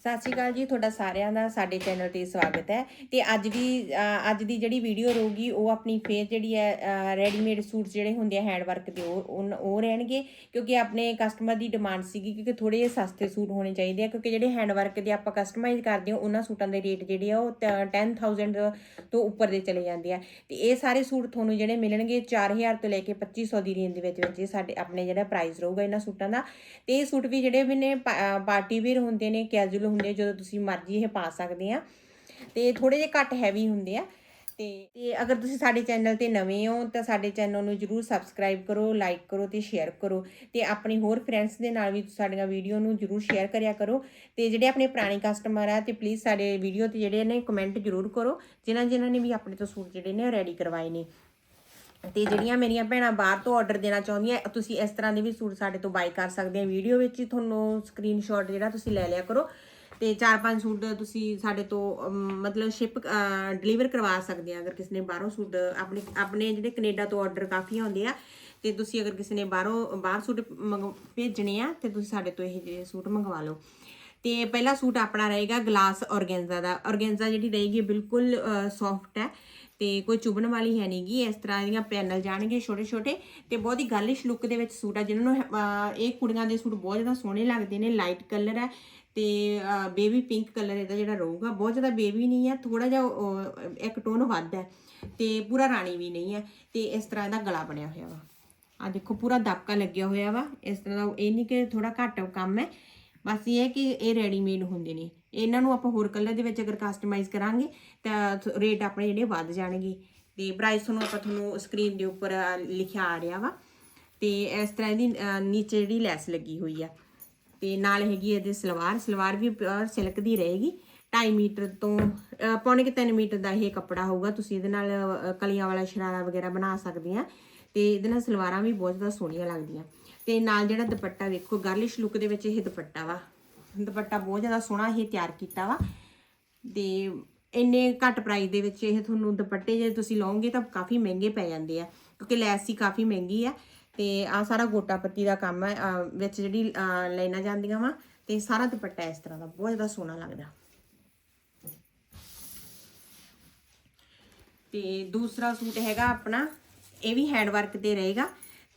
ਸਤਿ ਸ਼੍ਰੀ ਅਕਾਲ ਜੀ, ਤੁਹਾਡਾ ਸਾਰਿਆਂ ਦਾ, ਸਾਡੇ ਚੈਨਲ ਤੇ ਸਵਾਗਤ ਹੈ। ਤੇ ਅੱਜ ਦੀ ਅੱਜ ਦੀ ਜਿਹੜੀ ਵੀਡੀਓ ਰਹੂਗੀ, ਉਹ ਆਪਣੀ ਫੇਰ ਜਿਹੜੀ ਹੈ ਰੈਡੀਮੇਡ ਸੂਟ ਜਿਹੜੇ ਹੁੰਦੇ ਆ ਹੈਂਡ ਵਰਕ ਦੇ, ਉਹ ਉਨ- ਉਹ ਰਹਿਣਗੇ। ਕਿਉਂਕਿ ਆਪਣੇ ਕਸਟਮਰ ਦੀ ਡਿਮਾਂਡ ਸੀਗੀ, ਕਿਉਂਕਿ ਥੋੜੇ ਜਿਹੇ ਸਸਤੇ ਸੂਟ ਹੋਣੇ ਚਾਹੀਦੇ ਆ, ਕਿਉਂਕਿ ਜਿਹੜੇ ਹੈਂਡ ਵਰਕ ਦੇ ਆਪਾਂ ਕਸਟਮਾਈਜ਼ ਕਰਦੇ ਹਾਂ, ਉਹਨਾਂ ਸੂਟਾਂ ਦੇ ਰੇਟ ਜਿਹੜੇ ਆ, ਉਹ 10000 ਤੋਂ ਉੱਪਰ ਦੇ ਚਲੇ ਜਾਂਦੇ ਆ। ਤੇ ਇਹ ਸਾਰੇ ਸੂਟ ਤੁਹਾਨੂੰ ਜਿਹੜੇ ਮਿਲਣਗੇ 4000 ਤੋਂ ਲੈ ਕੇ 2500 ਦੀ ਰੇਂਜ ਦੇ ਵਿੱਚ ਵਿੱਚ ਇਹ ਸਾਡੇ, ਆਪਣੇ ਜਿਹੜਾ ਪ੍ਰਾਈਸ ਰਹੂਗਾ ਇਹਨਾਂ ਸੂਟਾਂ ਦਾ। ਤੇ ਇਹ ਸੂਟ ਵੀ ਜਿਹੜੇ ਵੀ ਨੇ ਪਾਰਟੀ ਵੇਅਰ ਹੁੰਦੇ ਨੇ ਕੈਜੂਅਲ ਹੁੰਦੇ ਆ, ਜਦੋਂ ਤੁਸੀਂ ਮਰਜ਼ੀ ਇਹ ਪਾ ਸਕਦੇ ਆ। ਤੇ ਥੋੜੇ ਜਿਹੇ ਘੱਟ ਹੈਵੀ ਹੁੰਦੇ ਆ। ਤੇ ਤੇ ਅਗਰ ਤੁਸੀਂ ਸਾਡੇ ਚੈਨਲ ਤੇ ਨਵੇਂ ਹੋ ਤਾਂ ਸਾਡੇ ਚੈਨਲ ਨੂੰ ਜਰੂਰ ਸਬਸਕ੍ਰਾਈਬ ਕਰੋ ਲਾਈਕ ਕਰੋ ਤੇ ਸ਼ੇਅਰ ਕਰੋ। ਤੇ ਆਪਣੀ ਹੋਰ ਫਰੈਂਡਸ ਦੇ ਨਾਲ ਵੀ ਸਾਡੀਆਂ ਵੀਡੀਓ ਨੂੰ ਜਰੂਰ ਸ਼ੇਅਰ ਕਰਿਆ ਕਰੋ। ਤੇ ਜਿਹੜੇ ਆਪਣੇ ਪੁਰਾਣੇ ਕਸਟਮਰ ਆ ਤੇ ਪਲੀਜ਼ ਸਾਡੇ ਵੀਡੀਓ ਤੇ ਜਿਹੜੇ ਨੇ ਕਮੈਂਟ ਜਰੂਰ ਕਰੋ। ਜਿਨ੍ਹਾਂ ਜਿਨ੍ਹਾਂ ਨੇ ਵੀ ਆਪਣੇ ਤੋਂ ਸੂਟ ਜਿਹੜੇ ਨੇ ਰੈਡੀ ਕਰਵਾਏ ਨੇ। ਤੇ ਜਿਹੜੀਆਂ ਮੇਰੀਆਂ ਭੈਣਾਂ ਬਾਹਰ ਤੋਂ ਆਰਡਰ ਦੇਣਾ ਚਾਹੁੰਦੀਆਂ ਤੁਸੀਂ ਇਸ ਤਰ੍ਹਾਂ ਦੇ ਵੀ ਸੂਟ ਸਾਡੇ ਤੋਂ ਬਾਈ ਕਰ ਸਕਦੇ ਆ। ਵੀਡੀਓ ਵਿੱਚ ਹੀ ਤੁਹਾਨੂੰ ਸਕਰੀਨਸ਼ਾਟ ਜਿਹੜਾ ਤੁਸੀਂ ਲੈ ਲਿਆ ਕਰੋ। ਤੇ ਚਾਰ ਪੰਜ ਸੂਟ ਤੁਸੀਂ ਸਾਡੇ ਤੋਂ ਮਤਲਬ ਸ਼ਿਪ ਡਿਲੀਵਰ ਕਰਵਾ ਸਕਦੇ ਆ ਅਗਰ ਕਿਸੇ ਨੇ ਬਾਹਰੋਂ ਸੂਟ ਆਪਣੇ ਆਪਣੇ ਜਿਹੜੇ ਕੈਨੇਡਾ ਤੋਂ ਆਰਡਰ ਕਾਫੀ ਆਉਂਦੇ ਆ, ਤੇ ਤੁਸੀਂ ਅਗਰ ਕਿਸੇ ਨੇ ਬਾਹਰੋਂ, ਬਾਹਰ ਸੂਟ ਮੰਗ- ਭੇਜਣੇ ਆ, ਤੇ ਤੁਸੀਂ ਸਾਡੇ ਤੋਂ ਇਹ ਜਿਹੇ ਸੂਟ ਮੰਗਵਾ ਲਓ। ਤੇ ਪਹਿਲਾ ਸੂਟ ਆਪਣਾ ਰਹੇਗਾ ਗਲਾਸ ਔਰਗੈਂਜ਼ਾ ਦਾ। ਔਰਗੈਂਜ਼ਾ ਜਿਹੜੀ ਰਹੇਗੀ ਬਿਲਕੁਲ ਸੌਫਟ ਹੈ। ਤੇ ਕੋਈ ਚੁਭਣ ਵਾਲੀ ਹੈ ਨਹੀਂਗੀ ਇਸ ਤਰ੍ਹਾਂ ਦੀਆਂ ਪੈਨਲ ਜਾਣਗੇ ਛੋਟੇ ਛੋਟੇ। ਤੇ ਬਹੁਤ ਹੀ ਗਰਲਿਸ਼ ਲੁੱਕ ਦੇ ਵਿੱਚ ਸੂਟ ਆ, ਜਿਹਨਾਂ ਨੂੰ ਇਹ ਕੁੜੀਆਂ ਦੇ ਸੂਟ ਬਹੁਤ ਜ਼ਿਆਦਾ ਸੋਹਣੇ ਲੱਗਦੇ ਨੇ, ਲਾਈਟ ਕਲਰ ਹੈ ਤੇ ਬੇਬੀ ਪਿੰਕ ਕਲਰ ਇਹਦਾ ਜਿਹੜਾ ਰਹੂਗਾ, ਬਹੁਤ ਜ਼ਿਆਦਾ ਬੇਬੀ ਨਹੀਂ ਹੈ ਥੋੜਾ ਜਿਹਾ ਇੱਕ ਟੋਨ ਵੱਧ ਹੈ ਤੇ ਪੂਰਾ ਰਾਣੀ ਵੀ ਨਹੀਂ ਹੈ ਤੇ ਇਸ ਤਰ੍ਹਾਂ ਦਾ ਗਲਾ ਬਣਿਆ ਹੋਇਆ ਵਾ। ਆ ਦੇਖੋ, ਪੂਰਾ ਦਬਕਾ ਲੱਗਿਆ ਹੋਇਆ ਵਾ, ਇਸ ਤਰ੍ਹਾਂ ਦਾ ਇਹ ਨਹੀਂ ਕਿ ਥੋੜਾ ਘੱਟ ਕੰਮ ਹੈ। ਬਸ ਇਹ ਹੈ ਕਿ ਇਹ ਰੈਡੀਮੇਡ ਹੁੰਦੇ ਨੇ। ਇਹਨਾਂ ਨੂੰ ਆਪਾਂ ਹੋਰ ਕਲਰ ਦੇ ਵਿੱਚ ਅਗਰ ਕਸਟਮਾਈਜ਼ ਕਰਾਂਗੇ, ਤਾਂ ਰੇਟ ਆਪਣੇ ਜਿਹੜੇ ਵੱਧ ਜਾਣਗੇ। ਤੇ ਪ੍ਰਾਈਸ ਤੁਹਾਨੂੰ ਆਪਾਂ ਤੁਹਾਨੂੰ ਸਕਰੀਨ ਦੇ ਉੱਪਰ ਲਿਖਿਆ ਆ ਰਿਹਾ ਵਾ। ਤੇ ਇਸ ਤਰ੍ਹਾਂ ਇਹਦੀ ਨੀਚੇ ਜਿਹੜੀ ਲੈਸ ਲੱਗੀ ਹੋਈ ਆ। ਤੇ ਨਾਲ ਹੈਗੀ ਇਹਦੇ ਸਲਵਾਰ। ਸਲਵਾਰ ਵੀ ਪਿਓਰ ਸਿਲਕ ਦੀ ਰਹੇਗੀ। 2.5 ਮੀਟਰ ਤੋਂ ਪੌਣੇ ਕਿ 3 ਮੀਟਰ ਦਾ ਇਹ ਕੱਪੜਾ ਹੋਊਗਾ। ਤੁਸੀਂ ਇਹਦੇ ਨਾਲ ਕਲੀਆਂ ਵਾਲਾ ਸ਼ਰਾਰਾ ਵਗੈਰਾ ਬਣਾ ਸਕਦੇ ਆ। ਤੇ ਇਹਦੇ ਨਾਲ ਸਲਵਾਰਾਂ ਵੀ ਬਹੁਤ ਜ਼ਿਆਦਾ ਸੋਹਣੀਆਂ ਲੱਗਦੀਆਂ। ਤੇ ਨਾਲ ਜਿਹੜਾ ਦੁਪੱਟਾ ਵੇਖੋ ਗਰਲਿਸ਼ ਲੁੱਕ ਦੇ ਵਿੱਚ ਇਹ ਦੁਪੱਟਾ ਵਾ। ਦੁਪੱਟਾ ਬਹੁਤ ਜ਼ਿਆਦਾ ਸੋਹਣਾ ਇਹ ਤਿਆਰ ਕੀਤਾ ਵਾ। ਤੇ ਇੰਨੇ ਘੱਟ ਪ੍ਰਾਈਸ ਦੇ ਵਿੱਚ ਇਹ ਤੁਹਾਨੂੰ ਦੁਪੱਟੇ ਜੇ ਤੁਸੀਂ ਲਓਗੇ ਤਾਂ ਕਾਫੀ ਮਹਿੰਗੇ ਪੈ ਜਾਂਦੇ ਆ, ਕਿਉਂਕਿ ਲੈਸ ਹੀ ਕਾਫੀ ਮਹਿੰਗੀ ਆ। ਤੇ ਆ ਸਾਰਾ ਗੋਟਾ ਪੱਤੀ ਦਾ ਕੰਮ ਹੈ ਵਿੱਚ ਜਿਹੜੀ ਅਹ ਲਾਈਨਾਂ ਜਾਂਦੀਆਂ ਵਾ, ਤੇ ਸਾਰਾ ਦੁਪੱਟਾ ਇਸ ਤਰ੍ਹਾਂ ਦਾ ਬਹੁਤ ਜ਼ਿਆਦਾ ਸੋਹਣਾ ਲੱਗਦਾ। ਤੇ ਦੂਸਰਾ ਸੂਟ ਹੈਗਾ ਆਪਣਾ, ਇਹ ਵੀ ਹੈਂਡ ਵਰਕ ਤੇ ਰਹੇਗਾ।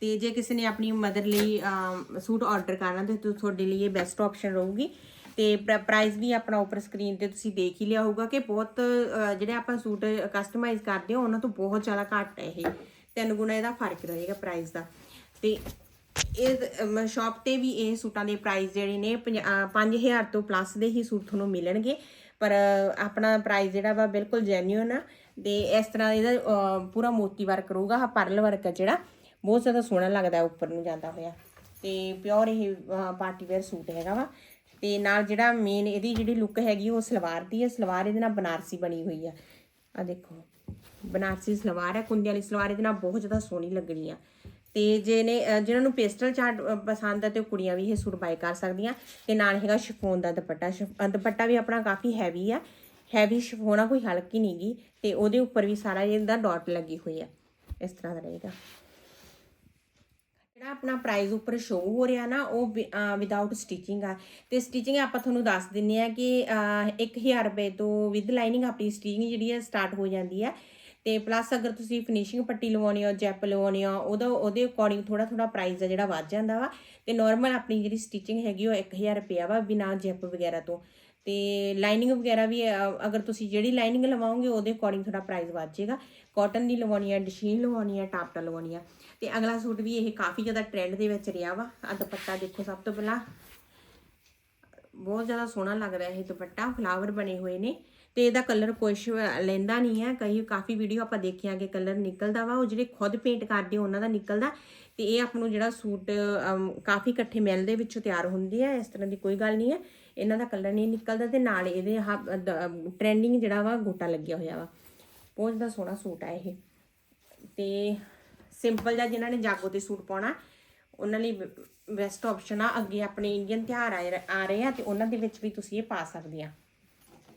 ਤੇ ਜੇ ਕਿਸੇ ਨੇ ਆਪਣੀ ਮਦਰ ਲਈ ਸੂਟ ਆਰਡਰ ਕਰਨਾ, ਤੇ ਤੁਹਾਡੇ ਲਈ ਇਹ ਬੈਸਟ ਆਪਸ਼ਨ ਰਹੂਗੀ। ਤੇ ਪ੍ਰਾਈਸ ਵੀ ਆਪਣਾ ਉੱਪਰ ਸਕਰੀਨ ਤੇ ਤੁਸੀਂ ਦੇਖ ਹੀ ਲਿਆ ਹੋਊਗਾ ਕਿ ਬਹੁਤ ਜਿਹੜੇ ਆਪਾਂ ਸੂਟ ਕਸਟਮਾਈਜ਼ ਕਰਦੇ ਹਾਂ, ਉਹਨਾਂ ਤੋਂ ਬਹੁਤ ਜ਼ਿਆਦਾ ਘੱਟ ਹੈ ਇਹ। ਤਿੰਨ ਗੁਣਾ ਇਹਦਾ ਫ਼ਰਕ ਰਹੇਗਾ ਪ੍ਰਾਈਸ ਦਾ। ਤੇ ਇਹ ਸ਼ਾਪ ਤੇ ਵੀ ਇਹ ਸੂਟਾਂ ਦੇ ਪ੍ਰਾਈਸ ਜਿਹੜੇ ਨੇ 5000 ਤੋਂ ਪਲੱਸ ਦੇ ਹੀ ਸੂਟ ਤੁਹਾਨੂੰ ਮਿਲਣਗੇ। ਪਰ, ਆਪਣਾ ਪ੍ਰਾਈਸ ਜਿਹੜਾ ਵਾ ਬਿਲਕੁਲ ਜੈਨੂਇਨ ਆ। ਤੇ ਇਸ ਤਰ੍ਹਾਂ ਇਹਦਾ ਪੂਰਾ ਮੋਤੀ ਵਰਕ ਰਹੂਗਾ ਪਰਲ ਵਰਕ ਆ ਜਿਹੜਾ। ਬਹੁਤ ਜ਼ਿਆਦਾ ਸੋਹਣਾ ਲੱਗਦਾ ਉੱਪਰ ਨੂੰ ਜਾਂਦਾ ਹੋਇਆ। ਤੇ ਪਿਓਰ ਇਹ ਪਾਰਟੀ ਵੇਅਰ ਸੂਟ ਹੈਗਾ ਵਾ। ਤੇ ਨਾਲ ਜਿਹੜਾ ਮੇਨ ਇਹਦੀ ਜਿਹੜੀ ਲੁੱਕ ਹੈਗੀ, ਉਹ ਸਲਵਾਰ ਦੀ ਹੈ। ਸਲਵਾਰ ਇਹਦੇ ਨਾਲ ਬਨਾਰਸੀ ਬਣੀ ਹੋਈ ਆ। ਆ ਦੇਖੋ, ਬਨਾਰਸੀ ਸਲਵਾਰ ਹੈ, ਕੁੰਦੇ ਵਾਲੀ ਸਲਵਾਰ ਇਹਦੇ ਨਾਲ ਬਹੁਤ ਜ਼ਿਆਦਾ ਸੋਹਣੀ ਲੱਗਣੀ ਆ। ਤੇ ਜਿਹਨੇ ਜਿਹਨਾਂ ਨੂੰ ਪੇਸਟਲ ਚਾਰਟ ਪਸੰਦ ਹੈ ਤੇ ਉਹ ਕੁੜੀਆਂ ਵੀ ਇਹ ਸੂਟ ਬਾਈ ਕਰ ਸਕਦੀਆਂ। ਤੇ ਨਾਲ ਹੈਗਾ ਸ਼ਿਫੋਨ ਦਾ ਦੁਪੱਟਾ। ਸ਼ਿਫ- ਦੁਪੱਟਾ ਵੀ ਆਪਣਾ ਕਾਫੀ ਹੈਵੀ ਆ। ਹੈਵੀ ਸ਼ਿਫੋਨ ਆ, ਕੋਈ ਹਲਕੀ ਨਹੀਂਗੀ ਤੇ ਉਹਦੇ ਉੱਪਰ ਵੀ ਸਾਰਾ ਇਹਦਾ ਡਾਟ ਲੱਗੀ ਹੋਈ ਆ। ਇਸ ਤਰ੍ਹਾਂ ਦਾ ਰਹੇਗਾ। ਜਿਹੜਾ ਆਪਣਾ ਪ੍ਰਾਈਸ ਉੱਪਰ ਸ਼ੋ ਹੋ ਰਿਹਾ ਨਾ ਉਹ ਵਿਦਆਊਟ ਸਟਿਚਿੰਗ ਆ। ਤੇ ਸਟਿਚਿੰਗ ਆਪਾਂ ਤੁਹਾਨੂੰ ਦੱਸ ਦਿੰਨੇ ਆ ਕਿ ਅਹ, 1000 ਰੁਪਏ ਤੋਂ ਵਿਦ ਲਾਈਨਿੰਗ ਆਪਣੀ ਸਟਿਚਿੰਗ ਜਿਹੜੀ ਹੈ ਸਟਾਰਟ ਹੋ ਜਾਂਦੀ ਹੈ ਤੇ ਪਲੱਸ ਅਗਰ ਤੁਸੀਂ ਫਿਨਿਸ਼ਿੰਗ ਪੱਟੀ ਲਵਾਉਣੀ ਹੋ ਜੈਪ ਲਵਾਉਣੀ ਹੋ ਉਹਦਾ ਉਹਦੇ ਅਕੋਰਡਿੰਗ ਥੋੜਾ ਥੋੜਾ ਪ੍ਰਾਈਸ ਆ ਜਿਹੜਾ ਵੱਧ ਜਾਂਦਾ ਵਾ। ਤੇ ਨਾਰਮਲ ਆਪਣੀ ਜਿਹੜੀ ਸਟਿਚਿੰਗ ਹੈਗੀ ਉਹ 1000 ਰੁਪਿਆ ਵਾ ਬਿਨਾ ਜੈਪ ਵਗੈਰਾ ਤੋਂ। ਤੇ ਲਾਈਨਿੰਗ ਵਗੈਰਾ ਵੀ ਅਗਰ ਤੁਸੀਂ ਜਿਹੜੀ ਲਾਈਨਿੰਗ ਲਵਾਓਗੇ, ਉਹਦੇ ਅਕੋਰਡਿੰਗ ਤੁਹਾਡਾ ਪ੍ਰਾਈਸ ਵੱਧ ਜਾਏਗਾ। ਕਾਟਨ ਦੀ ਲਵਾਉਣੀ ਹੈ ਡਸ਼ੀਨ ਲਵਾਉਣੀ ਹੈ ਟਾਪਟਾ ਲਵਾਉਣੀ ਹੈ ਤੇ ਅਗਲਾ ਸੂਟ ਵੀ ਇਹ ਕਾਫੀ ਜ਼ਿਆਦਾ ਟ੍ਰੈਂਡ ਦੇ ਵਿੱਚ ਰਿਹਾ ਵਾ। ਆ ਦੁਪੱਟਾ ਦੇਖੋ ਸਭ ਤੋਂ ਪਹਿਲਾਂ। ਬਹੁਤ ਜ਼ਿਆਦਾ ਸੋਹਣਾ ਲੱਗਦਾ ਇਹ ਦੁਪੱਟਾ। ਫਲਾਵਰ ਬਣੇ ਹੋਏ ਨੇ। ਤੇ ਇਹਦਾ ਕਲਰ ਕੁਛ ਲੈਂਦਾ ਨਹੀਂ ਹੈ। ਕਈ ਕਾਫੀ ਵੀਡੀਓ ਆਪਾਂ ਦੇਖਿਆ ਕਿ ਕਲਰ ਨਿਕਲਦਾ ਵਾ। ਉਹ ਜਿਹੜੇ ਖੁਦ ਪੇਂਟ ਕਰਦੇ, ਉਹਨਾਂ ਦਾ ਨਿਕਲਦਾ। ਤੇ ਇਹ ਆਪ ਨੂੰ ਜਿਹੜਾ ਸੂਟ ਕਾਫੀ ਇਕੱਠੇ ਮਿਲ ਦੇ ਵਿੱਚੋਂ ਤਿਆਰ ਹੁੰਦੀ ਹੈ ਇਸ ਤਰ੍ਹਾਂ ਦੀ ਕੋਈ ਗੱਲ ਨਹੀਂ ਹੈ। ਇਹਨਾਂ ਦਾ ਕਲਰ ਨਹੀਂ ਨਿਕਲਦਾ ਤੇ ਨਾਲ ਇਹਦੇ ਟ੍ਰੈਂਡਿੰਗ ਜਿਹੜਾ ਵਾ ਗੋਟਾ ਲੱਗਿਆ ਹੋਇਆ ਵਾ। ਬਹੁਤ ਜ਼ਿਆਦਾ ਸੋਹਣਾ ਸੂਟ ਆ ਇਹ। ਤੇ ਸਿੰਪਲ ਜਿਹਾ ਜਿਨ੍ਹਾਂ ਨੇ ਜਾਗੋ ਤੇ ਸੂਟ ਪਾਉਣਾ, ਉਹਨਾਂ ਲਈ ਬੈਸਟ ਆਪਸ਼ਨ ਆ। ਅੱਗੇ ਆਪਣੇ ਇੰਡੀਅਨ ਤਿਉਹਾਰ ਆ ਆ ਰਹੇ ਆ ਤੇ ਉਹਨਾਂ ਦੇ ਵਿੱਚ ਵੀ ਤੁਸੀਂ ਇਹ ਪਾ ਸਕਦੇ ਆ।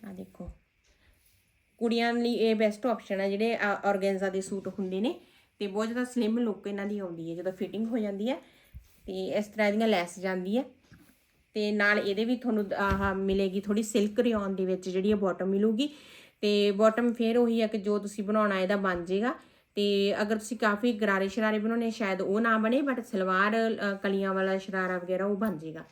ਆ ਦੇਖੋ। ਕੁੜੀਆਂ ਲਈ ਇਹ ਬੈਸਟ ਆਪਸ਼ਨ ਆ ਜਿਹੜੇ ਆਰਗੈਂਜ਼ਾ ਦੇ ਸੂਟ ਹੁੰਦੇ ਨੇ। ਤੇ ਬਹੁਤ ਜ਼ਿਆਦਾ ਸਲਿਮ ਲੁੱਕ ਇਹਨਾਂ ਦੀ ਆਉਂਦੀ ਹੈ, ਜਦੋਂ ਫਿਟਿੰਗ ਹੋ ਜਾਂਦੀ ਹੈ। ਤੇ ਇਸ ਤਰ੍ਹਾਂ ਇਹਦੀਆਂ ਲੈਸ ਜਾਂਦੀ ਹੈ। ਤੇ ਨਾਲ ਇਹਦੇ ਵੀ ਤੁਹਾਨੂੰ ਆਹ ਮਿਲੇਗੀ ਥੋੜੀ ਸਿਲਕ ਰਿਓਨ ਦੇ ਵਿੱਚ ਜਿਹੜੀ ਇਹ ਬਾਟਮ ਮਿਲੂਗੀ। ਤੇ ਬਾਟਮ ਫੇਰ ਉਹੀ ਆ ਕਿ ਜੋ ਤੁਸੀਂ ਬਣਾਉਣਾ ਇਹਦਾ ਬਣ ਜਾਏਗਾ ਤੇ ਅਗਰ ਤੁਸੀਂ ਕਾਫੀ ਗਰਾਰੇ ਸ਼ਰਾਰੇ ਬਣਾਉਣੇ ਸ਼ਾਇਦ ਉਹ ਨਾ ਬਣੇ ਬਟ ਸਲਵਾਰ ਕਲੀਆਂ ਵਾਲਾ ਸ਼ਰਾਰਾ ਵਗੈਰਾ ਉਹ ਬਣ ਜਾਏਗਾ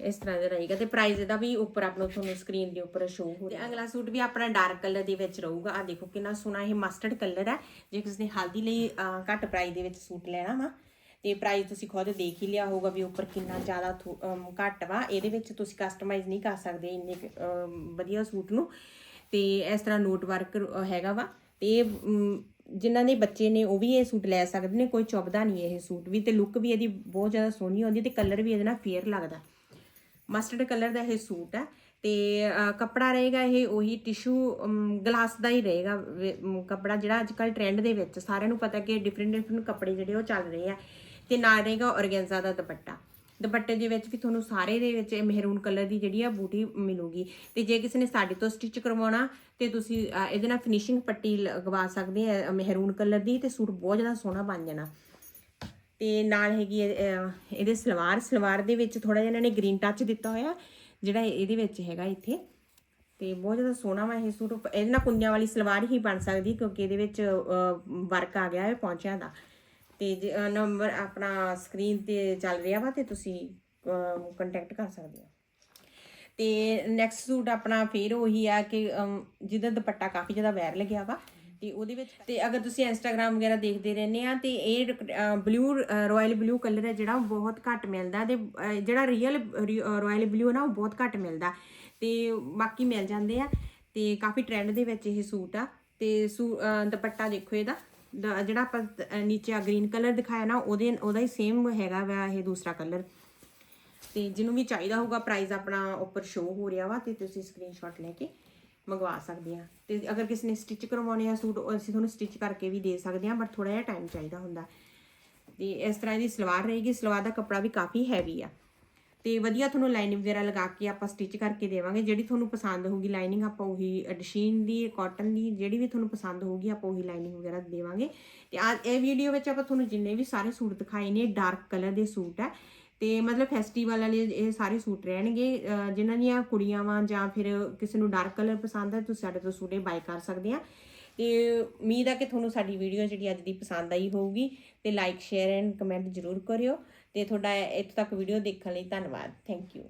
ਇਸ ਤਰ੍ਹਾਂ ਦਾ ਰਹੇਗਾ। ਤੇ ਪ੍ਰਾਈਸ ਇਹਦਾ ਵੀ ਉੱਪਰ ਆਪ ਨੂੰ ਤੁਹਾਨੂੰ ਸਕਰੀਨ ਦੇ ਉੱਪਰ ਸ਼ੋ ਹੋ ਰਿਹਾ। ਅਗਲਾ ਸੂਟ ਵੀ ਆਪਣਾ ਡਾਰਕ ਕਲਰ ਦੇ ਵਿੱਚ ਰਹੂਗਾ। ਆ ਦੇਖੋ ਕਿੰਨਾ ਸੋਹਣਾ ਇਹ ਮਸਟਰਡ ਕਲਰ ਹੈ। ਜੇ ਕਿਸੇ ਨੇ ਹਲਦੀ ਲਈ ਘੱਟ ਪ੍ਰਾਈਸ ਦੇ ਵਿੱਚ ਸੂਟ ਲੈਣਾ ਵਾ ਤੇ ਪ੍ਰਾਈਸ ਤੁਸੀਂ ਖੁਦ ਦੇਖ ਹੀ ਲਿਆ ਹੋਊਗਾ ਵੀ ਉੱਪਰ ਕਿੰਨਾ ਜ਼ਿਆਦਾ ਥੋ- ਘੱਟ ਵਾ ਇਹਦੇ ਵਿੱਚ ਤੁਸੀਂ ਕਸਟਮਾਈਜ਼ ਨਹੀਂ ਕਰ ਸਕਦੇ ਇੰਨੇ ਵਧੀਆ ਸੂਟ ਨੂੰ। ਤੇ ਇਸ ਤਰ੍ਹਾਂ ਨੋਟ ਵਰਕ ਹੈਗਾ ਵਾ। ਤੇ ਅਮ, ਜਿਨ੍ਹਾਂ ਦੇ ਬੱਚੇ ਨੇ ਉਹ ਵੀ ਇਹ ਸੂਟ ਲੈ ਸਕਦੇ ਨੇ ਕੋਈ ਚੁੱਭਦਾ ਨਹੀਂ ਇਹ ਸੂਟ ਵੀ ਤੇ ਲੁੱਕ ਵੀ ਇਹਦੀ ਬਹੁਤ ਜ਼ਿਆਦਾ ਸੋਹਣੀ ਆਉਂਦੀ ਤੇ ਕਲਰ ਵੀ ਇਹਦੇ ਨਾਲ ਫੇਅਰ ਲੱਗਦਾ। ਮਸਟਰਡ ਕਲਰ ਦਾ ਇਹ ਸੂਟ ਹੈ ਤੇ ਅ, ਕੱਪੜਾ ਰਹੇਗਾ ਇਹ ਉਹੀ ਟਿਸ਼ੂ ਗਲਾਸ ਦਾ ਹੀ ਰਹੇਗਾ ਵੇ- ਕੱਪੜਾ ਜਿਹੜਾ ਅੱਜ ਕੱਲ ਟ੍ਰੈਂਡ ਦੇ ਵਿੱਚ ਸਾਰਿਆਂ ਨੂੰ ਪਤਾ ਕਿ ਡਿਫਰੈਂਟ ਡਿਫਰੈਂਟ ਕੱਪੜੇ ਜਿਹੜੇ ਉਹ ਚੱਲ ਰਹੇ ਆ। ਤੇ ਨਾਲ ਰਹੇਗਾ ਔਰਗੈਂਜ਼ਾ ਦਾ ਦੁਪੱਟਾ। ਦੁਪੱਟੇ ਦੇ ਵਿੱਚ ਵੀ ਤੁਹਾਨੂੰ ਸਾਰੇ ਦੇ ਵਿੱਚ ਮਹਿਰੂਨ ਕਲਰ ਦੀ ਜਿਹੜੀ ਆ ਬੂਟੀ ਮਿਲੂਗੀ। ਤੇ ਜੇ ਕਿਸੇ ਨੇ ਸਾਡੇ ਤੋਂ ਸਟਿਚ ਕਰਵਾਉਣਾ, ਤੇ ਤੁਸੀਂ ਇਹਦੇ ਨਾਲ ਫਿਨਿਸ਼ਿੰਗ ਪੱਟੀ ਲਗਵਾ ਸਕਦੇ ਆ ਮਹਿਰੂਨ ਕਲਰ ਦੀ, ਤੇ ਸੂਟ ਬਹੁਤ ਜ਼ਿਆਦਾ ਸੋਹਣਾ ਬਣ ਜਾਣਾ। ਤੇ ਨਾਲ ਹੈਗੀ ਇਹਦੇ ਸਲਵਾਰ ਸਲਵਾਰ ਦੇ ਵਿੱਚ ਥੋੜਾ ਜਿਹਾ ਇਹਨਾਂ ਨੇ ਗ੍ਰੀਨ ਟੱਚ ਦਿੱਤਾ ਹੋਇਆ, ਜਿਹੜਾ ਇਹਦੇ ਵਿੱਚ ਹੈਗਾ ਇੱਥੇ। ਤੇ ਬਹੁਤ ਜ਼ਿਆਦਾ ਸੋਹਣਾ ਵਾ ਇਹ ਸੂਟ। ਇਹਦੇ ਨਾਲ ਕੁੰਦਿਆਂ ਵਾਲੀ ਸਲਵਾਰ ਹੀ ਬਣ ਸਕਦੀ, ਕਿਉਂਕਿ ਇਹਦੇ ਵਿੱਚ ਵਰਕ ਆ ਗਿਆ ਹੈ ਪੌਂਚਿਆਂ ਦਾ। ਤੇ ਨੰਬਰ ਆਪਣਾ ਸਕਰੀਨ ਤੇ ਚੱਲ ਰਿਹਾ ਵਾ ਤੇ ਤੁਸੀਂ ਕੰਟੈਕਟ ਕਰ ਸਕਦੇ ਹੋ। ਤੇ ਨੈਕਸਟ ਸੂਟ ਆਪਣਾ ਫੇਰ ਉਹੀ ਆ ਕਿ ਜਿਹਦਾ ਦੁਪੱਟਾ ਕਾਫੀ ਜ਼ਿਆਦਾ ਵਾਇਰਲ ਗਿਆ ਵਾ ਤੇ ਉਹਦੇ ਵਿੱਚ ਤੇ ਅਗਰ ਤੁਸੀਂ ਇੰਸਟਾਗ੍ਰam ਵਗੈਰਾ ਦੇਖਦੇ ਰਹਿੰਦੇ ਆ ਤੇ ਇਹ ਬਲੂ ਰਾਇਲ ਬਲੂ ਕਲਰ ਹੈ ਜਿਹੜਾ ਉਹ ਬਹੁਤ ਘੱਟ ਮਿਲਦਾ ਤੇ ਜਿਹੜਾ ਰੀਅਲ ਰਾਇਲ ਬਲੂ ਹੈ ਨਾ ਉਹ ਬਹੁਤ ਘੱਟ ਮਿਲਦਾ ਤੇ ਬਾਕੀ ਮਿਲ ਜਾਂਦੇ ਆ ਤੇ ਕਾਫੀ ਟ੍ਰੈਂਡ ਦੇ ਵਿੱਚ ਇਹ ਸੂਟ ਆ ਤੇ ਸੂ- ਦੁਪੱਟਾ ਦੇਖੋ ਇਹਦਾ। ਜਿਹੜਾ ਆਪਾਂ ਨੀਚੇ ਆ ਗ੍ਰੀਨ ਕਲਰ ਦਿਖਾਇਆ ਨਾ, ਉਹਦੇ, ਉਹਦਾ ਹੀ ਸੇਮ ਹੈਗਾ ਵਾ ਇਹ ਦੂਸਰਾ ਕਲਰ। ਤੇ ਜਿਹਨੂੰ ਵੀ ਚਾਹੀਦਾ ਹੋਊਗਾ ਪ੍ਰਾਈਸ ਆਪਣਾ ਉੱਪਰ ਸ਼ੋ ਹੋ ਰਿਹਾ ਵਾ, ਤੇ ਤੁਸੀਂ ਸਕਰੀਨਸ਼ਾਟ ਲੈ ਕੇ ਮੰਗਵਾ ਸਕਦੇ ਆ। ਤੇ ਅਗਰ ਕਿਸੇ ਨੇ ਸਟਿਚ ਕਰਵਾਉਣੇ ਆ ਸੂਟ, ਉਹ ਅਸੀਂ ਤੁਹਾਨੂੰ ਸਟਿਚ ਕਰਕੇ ਵੀ ਦੇ ਸਕਦੇ ਆ ਬਟ ਥੋੜਾ ਜਿਹਾ ਟਾਈਮ ਚਾਹੀਦਾ ਹੁੰਦਾ। ਤੇ ਇਸ ਤਰ੍ਹਾਂ ਦੀ ਸਲਵਾਰ ਰਹੇਗੀ, ਸਲਵਾਰ ਦਾ ਕੱਪੜਾ ਵੀ ਕਾਫੀ ਹੈਵੀ ਆ। ਤੇ ਵਧੀਆ ਤੁਹਾਨੂੰ ਲਾਈਨਿੰਗ ਵਗੈਰਾ ਲਗਾ ਕੇ ਆਪਾਂ ਸਟਿਚ ਕਰਕੇ ਦੇਵਾਂਗੇ। ਜਿਹੜੀ ਤੁਹਾਨੂੰ ਪਸੰਦ ਹੋਊਗੀ ਲਾਈਨਿੰਗ ਆਪਾਂ ਉਹੀ ਡਸ਼ੀਨ ਦੀ ਕਾਟਨ ਦੀ, ਜਿਹੜੀ ਵੀ ਤੁਹਾਨੂੰ ਪਸੰਦ ਹੋਊਗੀ ਆਪਾਂ ਉਹੀ ਲਾਈਨਿੰਗ ਵਗੈਰਾ ਦੇਵਾਂਗੇ। ਤੇ ਆ, ਇਹ ਵੀਡੀਓ ਵਿੱਚ ਆਪਾਂ ਤੁਹਾਨੂੰ ਜਿੰਨੇ ਵੀ ਸਾਰੇ ਸੂਟ ਦਿਖਾਏ ਨੇ ਡਾਰਕ ਕਲਰ ਦੇ ਸੂਟ ਆ ਤੇ ਮਤਲਬ ਫੈਸਟੀਵਲ ਵਾਲੇ ਇਹ ਸਾਰੇ ਸੂਟ ਰਹਿਣਗੇ। ਅਹ ਜਿਨ੍ਹਾਂ ਦੀਆਂ ਕੁੜੀਆਂ ਵਾਂ ਜਾਂ ਫਿਰ ਕਿਸੇ ਨੂੰ ਡਾਰਕ ਕਲਰ ਪਸੰਦ ਹੈ, ਤੁਸੀਂ ਸਾਡੇ ਤੋਂ ਸੂਟ ਇਹ ਬਾਈ ਕਰ ਸਕਦੇ ਆ। ਤੇ ਉਮੀਦ ਆ ਕਿ ਤੁਹਾਨੂੰ ਸਾਡੀ ਵੀਡੀਓ ਜਿਹੜੀ ਅੱਜ ਦੀ ਪਸੰਦ ਆਈ ਹੋਊਗੀ। ਤੇ ਲਾਈਕ ਸ਼ੇਅਰ ਐਂਡ ਕਮੈਂਟ ਜ਼ਰੂਰ ਕਰਿਓ। ਤੇ ਤੁਹਾਡਾ ਇੱਥੋਂ ਤੱਕ ਵੀਡੀਓ ਦੇਖਣ ਲਈ ਧੰਨਵਾਦ। Thank you